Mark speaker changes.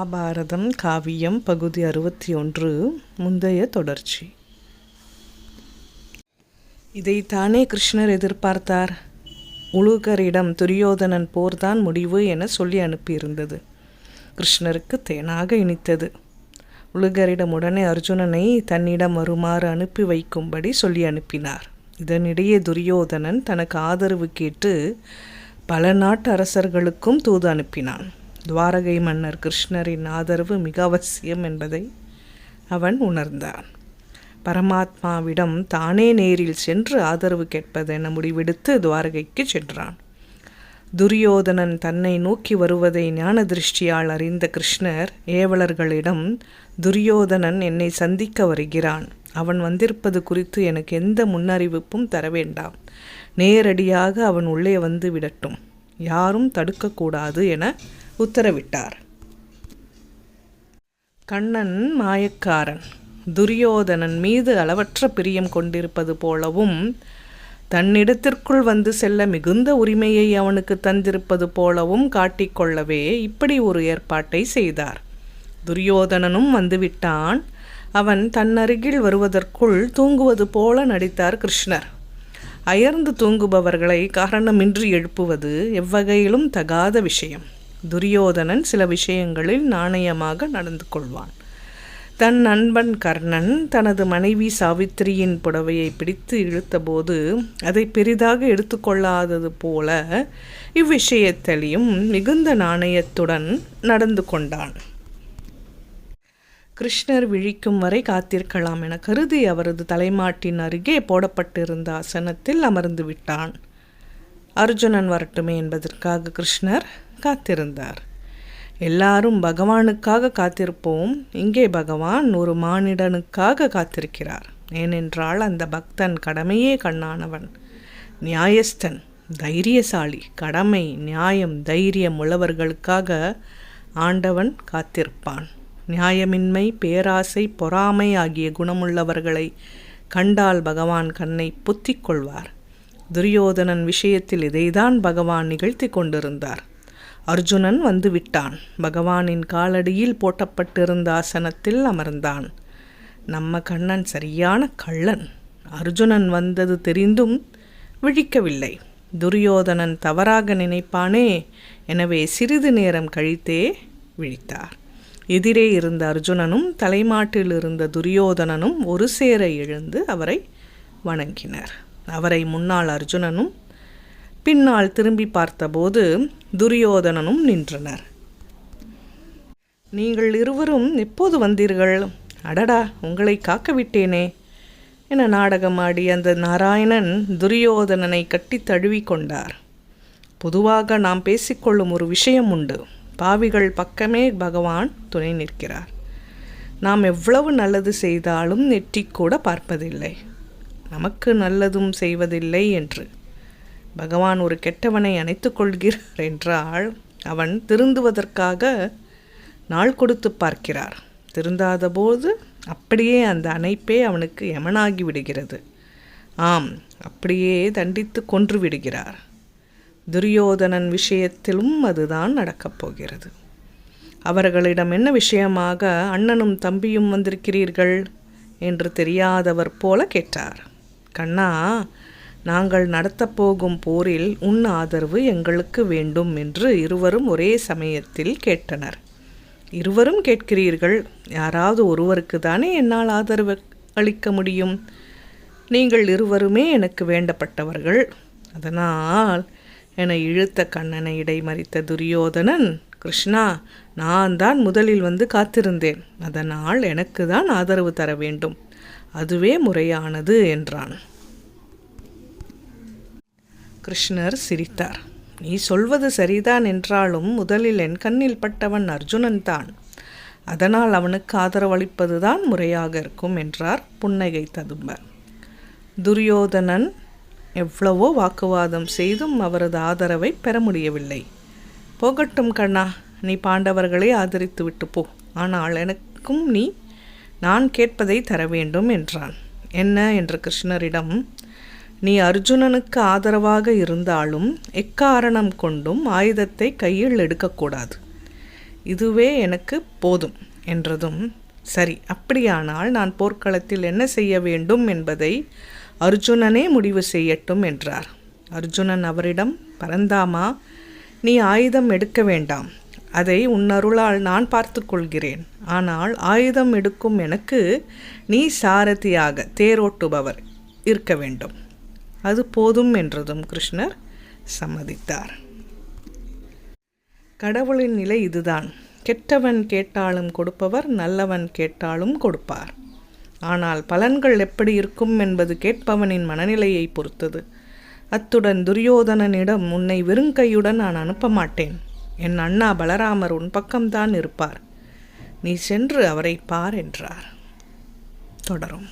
Speaker 1: மகாபாரதம் காவியம் பகுதி அறுபத்தி ஒன்று முந்தைய தொடர்ச்சி. இதைத்தானே கிருஷ்ணர் எதிர்பார்த்தார். உழுகரிடம் துரியோதனன் போர்தான் முடிவு என சொல்லி அனுப்பியிருந்தது. கிருஷ்ணருக்கு தேனாக இனித்தது. உலகரிடம் உடனே அர்ஜுனனை தன்னிடம் வருமாறு அனுப்பி வைக்கும்படி சொல்லி அனுப்பினார். இதனிடையே துரியோதனன் தனக்கு ஆதரவு கேட்டு பல நாட்டு அரசர்களுக்கும் தூது அனுப்பினான். துவாரகை மன்னர் கிருஷ்ணரின் ஆதரவு மிக அவசியம் என்பதை அவன் உணர்ந்தான். பரமாத்மாவிடம் தானே நேரில் சென்று ஆதரவு கேட்பதென முடிவெடுத்து துவாரகைக்கு சென்றான். துரியோதனன் தன்னை நோக்கி வருவதை ஞான திருஷ்டியால் அறிந்த கிருஷ்ணர் ஏவலர்களிடம் துரியோதனன் என்னை சந்திக்க வருகிறான். அவன் வந்திருப்பது குறித்து எனக்கு எந்த முன்னறிவிப்பும் தர வேண்டாம். நேரடியாக அவன் உள்ளே வந்து விடட்டும். யாரும் தடுக்கக்கூடாது என உத்தரவிட்டார். கண்ணன் மாயக்காரன் துரியோதனன் மீது அளவற்ற பிரியம் கொண்டிருப்பது போலவும் தன்னிடத்திற்குள் வந்து செல்ல மிகுந்த உரிமையை அவனுக்கு தந்திருப்பது போலவும் காட்டிக்கொள்ளவே இப்படி ஒரு ஏற்பாட்டை செய்தார். துரியோதனனும் வந்துவிட்டான். அவன் தன்னருகில் வருவதற்குள் தூங்குவது போல நடித்தார் கிருஷ்ணர். அயர்ந்து தூங்குபவர்களை காரணமின்றி எழுப்புவது எவ்வகையிலும் தகாத விஷயம். துரியோதனன் சில விஷயங்களில் நாணயமாக நடந்து கொள்வான். தன் நண்பன் கர்ணன் தனது மனைவி சாவித்திரியின் புடவையை பிடித்து இழுத்தபோது அதை பெரிதாக எடுத்துக்கொள்ளாதது போல இவ்விஷயத்திலையும் மிகுந்த நாணயத்துடன் நடந்து கொண்டான். கிருஷ்ணர் விழிக்கும் வரை காத்திருக்கலாம் என கருதி அவரது தலைமாட்டின் அருகே போடப்பட்டிருந்த ஆசனத்தில் அமர்ந்து விட்டான். அர்ஜுனன் வரட்டுமே என்பதற்காக கிருஷ்ணர் காத்திருந்தார். எல்லாரும் பகவானுக்காக காத்திருப்போம். இங்கே பகவான் ஒரு மானிடனுக்காக காத்திருக்கிறார். ஏனென்றால் அந்த பக்தன் கடமையே கண்ணானவன். நியாயஸ்தன் தைரியசாலி கடமை நியாயம் தைரியம் உள்ளவர்களுக்காக ஆண்டவன் காத்திருப்பான். நியாயமின்மை பேராசை பொறாமை ஆகிய குணமுள்ளவர்களை கண்டால் பகவான் கண்ணை புத்திக் கொள்வார். துரியோதனன் விஷயத்தில் இதைதான் பகவான் நிகழ்த்தி கொண்டிருந்தார். அர்ஜுனன் வந்து விட்டான். பகவானின் காலடியில் போட்டப்பட்டிருந்த ஆசனத்தில் அமர்ந்தான். நம்ம கண்ணன் சரியான கள்ளன். அர்ஜுனன் வந்தது தெரிந்தும் விழிக்கவில்லை. துரியோதனன் தவறாக நினைப்பானே எனவே சிறிது நேரம் கழித்தே விழித்தார். எதிரே இருந்த அர்ஜுனனும் தலைமாட்டில் இருந்த துரியோதனனும் ஒரு சேர எழுந்து அவரை வணங்கினர். அவரை முன்னால் அர்ஜுனனும் பின்னால் திரும்பி பார்த்தபோது துரியோதனனும் நின்றனர். நீங்கள் இருவரும் எப்போது வந்தீர்கள்? அடடா உங்களை காக்க விட்டேனே என நாடகமாடி அந்த நாராயணன் துரியோதனனை கட்டி தழுவி கொண்டார். பொதுவாக நாம் பேசிக்கொள்ளும் ஒரு விஷயம் உண்டு. பாவிகள் பக்கமே பகவான் துணை நிற்கிறார். நாம் எவ்வளவு நல்லது செய்தாலும் நெற்றி கூட பார்ப்பதில்லை. நமக்கு நல்லதும் செய்வதில்லை என்று. பகவான் ஒரு கெட்டவனை அணைத்து கொள்கிறார் என்றால் அவன் திருந்துவதற்காக நாள் கொடுத்து பார்க்கிறார். திருந்தாத போது அப்படியே அந்த அணைப்பே அவனுக்கு யமனாகி விடுகிறது. ஆம் அப்படியே தண்டித்து கொன்று விடுகிறார். துரியோதனன் விஷயத்திலும் அதுதான் நடக்கப் போகிறது. அவர்களிடம் என்ன விஷயமாக அண்ணனும் தம்பியும் வந்திருக்கிறீர்கள்? என்று தெரியாதவர் போல கேட்டார். கண்ணா நாங்கள் நடத்தப்போகும் போரில் உன் ஆதரவு எங்களுக்கு வேண்டும் என்று இருவரும் ஒரே சமயத்தில் கேட்டனர். இருவரும் கேட்கிறீர்கள் யாராவது ஒருவருக்கு தானே என்னால் ஆதரவு அளிக்க முடியும்? நீங்கள் இருவருமே எனக்கு வேண்டப்பட்டவர்கள். அதனால் என இழுத்த கண்ணனை இடைமறித்த துரியோதனன் கிருஷ்ணா நான் தான் முதலில் வந்து காத்திருந்தேன். அதனால் எனக்கு தான் ஆதரவு தர வேண்டும். அதுவே முறையானது என்றான். கிருஷ்ணர் சிரித்தார். நீ சொல்வது சரிதான் என்றாலும் முதலில் என் கண்ணில் பட்டவன் அர்ஜுனன் தான். அதனால் அவனுக்கு ஆதரவளிப்பதுதான் முறையாக இருக்கும் என்றார் புன்னகை ததும்ப துரியோதனன் எவ்வளவோ வாக்குவாதம் செய்தும் அவரது ஆதரவை பெற முடியவில்லை. போகட்டும் கண்ணா நீ பாண்டவர்களை ஆதரித்து விட்டு போ. ஆனால் எனக்கும் நீ நான் கேட்பதை தர வேண்டும் என்றான். என்ன? என்று கிருஷ்ணரிடம் நீ அர்ஜுனனுக்கு ஆதரவாக இருந்தாலும் எக்காரணம் கொண்டும் ஆயுதத்தை கையில் எடுக்கக்கூடாது. இதுவே எனக்கு போதும் என்றதும் சரி அப்படியானால் நான் போர்க்களத்தில் என்ன செய்ய வேண்டும் என்பதை அர்ஜுனனே முடிவு செய்யட்டும் என்றார். அர்ஜுனன் அவரிடம் பரந்தாமா நீ ஆயுதம் எடுக்க வேண்டாம். அதை உன்னருளால் நான் பார்த்து கொள்கிறேன். ஆனால் ஆயுதம் எடுக்கும் எனக்கு நீ சாரதியாக தேரோட்டுபவர் இருக்க வேண்டும். அது போதும் என்றதும் கிருஷ்ணர் சம்மதித்தார். கடவுளின் நிலை இதுதான். கெட்டவன் கேட்டாலும் கொடுப்பவர் நல்லவன் கேட்டாலும் கொடுப்பார். ஆனால் பலன்கள் எப்படி இருக்கும் என்பது கேட்பவனின் மனநிலையை பொறுத்தது. அத்துடன் துரியோதனனிடம் உன்னை வெறுங்கையுடன் நான் அனுப்ப மாட்டேன். என் அண்ணா பலராமர் உன் பக்கம்தான் இருப்பார். நீ சென்று அவரை பார் என்றார். தொடரும்.